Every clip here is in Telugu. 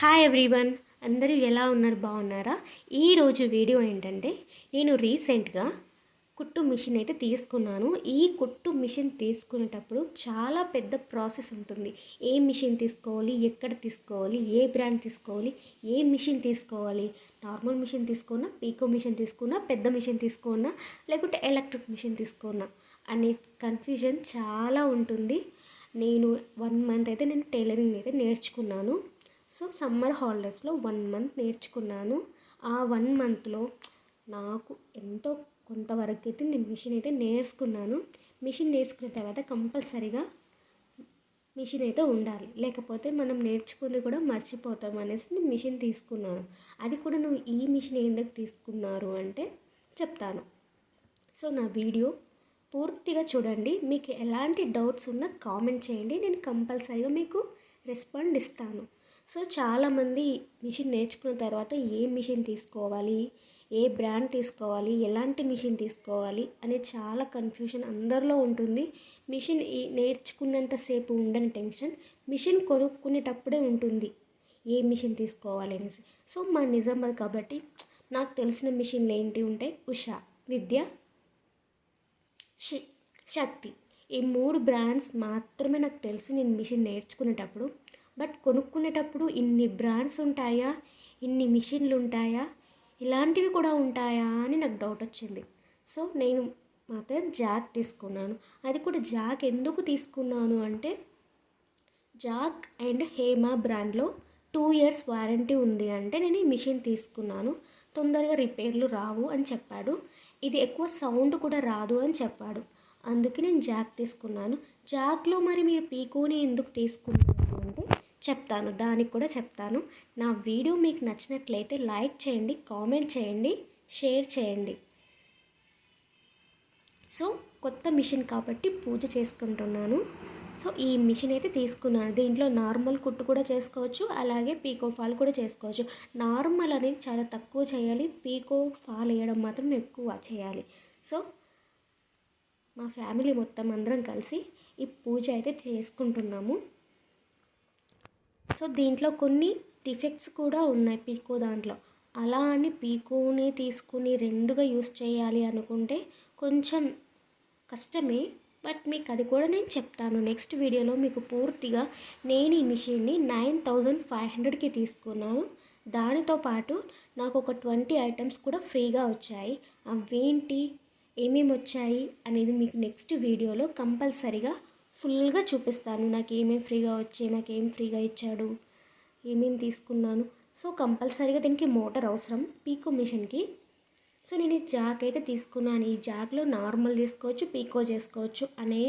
హాయ్ ఎవ్రీవన్ అందరూ ఎలా ఉన్నారు? బాగున్నారా? ఈరోజు వీడియో ఏంటంటే నేను రీసెంట్గా కుట్టు మిషన్ అయితే తీసుకున్నాను. ఈ కుట్టు మిషన్ తీసుకునేటప్పుడు చాలా పెద్ద ప్రాసెస్ ఉంటుంది. ఏ మిషన్ తీసుకోవాలి? ఎక్కడ తీసుకోవాలి? ఏ బ్రాండ్ తీసుకోవాలి? ఏ మిషన్ తీసుకోవాలి? నార్మల్ మిషన్ తీసుకున్నా పీకో మిషన్ తీసుకున్నా పెద్ద మిషన్ తీసుకున్నా లేకుంటే ఎలక్ట్రిక్ మిషన్ తీసుకున్నా అనే కన్ఫ్యూజన్ చాలా ఉంటుంది. నేను వన్ మంత్ అయితే నేను టైలరింగ్ అయితే నేర్చుకున్నాను. సో సమ్మర్ హాలిడేస్లో వన్ మంత్ నేర్చుకున్నాను. ఆ వన్ మంత్లో నాకు ఎంతో కొంతవరకు అయితే నేను మిషన్ అయితే నేర్చుకున్నాను. మిషన్ నేర్చుకున్న తర్వాత కంపల్సరీగా మిషన్ అయితే ఉండాలి. లేకపోతే మనం నేర్చుకుంది కూడా మర్చిపోతాం అనేసి నేను మిషన్ తీసుకున్నాను. అది కూడా నువ్వు ఈ మిషన్ ఎందుకు తీసుకున్నారు అంటే చెప్తాను. సో నా వీడియో పూర్తిగా చూడండి. మీకు ఎలాంటి డౌట్స్ ఉన్నా కామెంట్ చేయండి. నేను కంపల్సరీగా మీకు రెస్పాండ్ ఇస్తాను. సో చాలామంది మిషన్ నేర్చుకున్న తర్వాత ఏ మిషన్ తీసుకోవాలి ఏ బ్రాండ్ తీసుకోవాలి ఎలాంటి మిషన్ తీసుకోవాలి అనే చాలా కన్ఫ్యూషన్ అందరిలో ఉంటుంది. మిషన్ నేర్చుకున్నంతసేపు ఉండని టెన్షన్ మిషన్ కొనుక్కునేటప్పుడే ఉంటుంది. ఏ మిషన్ తీసుకోవాలి అనేసి. సో మా నిజామాబాద్ కాబట్టి నాకు తెలిసిన మిషన్లు ఏంటి ఉంటాయి ఉషా విద్య శక్తి ఈ మూడు బ్రాండ్స్ మాత్రమే నాకు తెలిసి నేను మిషన్ నేర్చుకునేటప్పుడు బట్ కొనుక్కునేటప్పుడు ఇన్ని బ్రాండ్స్ ఉంటాయా? ఇన్ని మిషన్లు ఉంటాయా ఇలాంటివి కూడా ఉంటాయా అని నాకు డౌట్ వచ్చింది. సో నేను మాత్రం జాక్ తీసుకున్నాను. అది కూడా జాక్ ఎందుకు తీసుకున్నాను అంటే జాక్ అండ్ హేమా బ్రాండ్లో టూ ఇయర్స్ వారంటీ ఉంది అంటే నేను ఈ మిషన్ తీసుకున్నాను. తొందరగా రిపేర్లు రావు అని చెప్పాడు. ఇది ఎక్కువ సౌండ్ కూడా రాదు అని చెప్పాడు. అందుకే నేను జాక్ తీసుకున్నాను. జాక్లో మరి మీరు పీకోని ఎందుకు తీసుకున్నారు? చెప్తాను దానికి కూడా చెప్తాను. నా వీడియో మీకు నచ్చినట్లయితే లైక్ చేయండి కామెంట్ చేయండి షేర్ చేయండి. సో కొత్త మిషన్ కాబట్టి పూజ చేసుకుంటున్నాను. సో ఈ మిషన్ అయితే తీసుకున్నాను. దీంట్లో నార్మల్ కుట్టు కూడా చేసుకోవచ్చు అలాగే పీకో ఫాల్ కూడా చేసుకోవచ్చు. నార్మల్ అనేది చాలా తక్కువ చేయాలి పీకో ఫాల్ వేయడం మాత్రం ఎక్కువ చేయాలి. సో మా ఫ్యామిలీ మొత్తం అందరం కలిసి ఈ పూజ అయితే చేసుకుంటున్నాము. సో దీంట్లో కొన్ని డిఫెక్ట్స్ కూడా ఉన్నాయి పీకో దాంట్లో. అలా అని పీకోని తీసుకుని రెండుగా యూస్ చేయాలి అనుకుంటే కొంచెం కష్టమే. బట్ మీకు అది కూడా నేను చెప్తాను. నెక్స్ట్ వీడియోలో మీకు పూర్తిగా నేను ఈ మిషన్ని నైన్ థౌజండ్ ఫైవ్ హండ్రెడ్కి తీసుకున్నాను. దానితో పాటు నాకు ఒక ట్వంటీ ఐటమ్స్ కూడా ఫ్రీగా వచ్చాయి. అవేంటి? ఏమేమి వచ్చాయి? అనేది మీకు నెక్స్ట్ వీడియోలో కంపల్సరిగా ఫుల్గా చూపిస్తాను. నాకు ఏమేమి ఫ్రీగా వచ్చాయి నాకు ఏం ఫ్రీగా ఇచ్చాడు ఏమేమి తీసుకున్నాను. సో కంపల్సరీగా దీనికి మోటార్ అవసరం పీకో మిషన్కి. సో నేను ఈ జాక్ అయితే తీసుకున్నాను. ఈ జాక్లో నార్మల్ తీసుకోవచ్చు పీకో చేసుకోవచ్చు అనే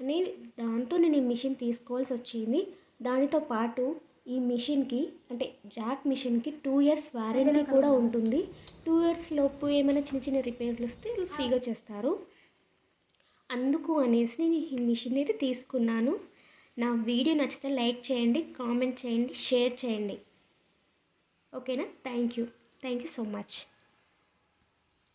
అనే దాంతో నేను ఈ మిషన్ తీసుకోవాల్సి వచ్చింది. దానితో పాటు ఈ మిషన్కి అంటే జాక్ మిషన్కి టూ ఇయర్స్ వారంటీ కూడా ఉంటుంది. టూ ఇయర్స్ లోపు ఏమైనా చిన్న చిన్న రిపేర్లు వస్తే ఫ్రీగా చేస్తారు. అందుకు అనేసి నేను ఈ మిషన్ అయితే తీసుకున్నాను. నా వీడియో నచ్చితే లైక్ చేయండి కామెంట్ చేయండి షేర్ చేయండి. ఓకేనా? Thank you. Thank you so much.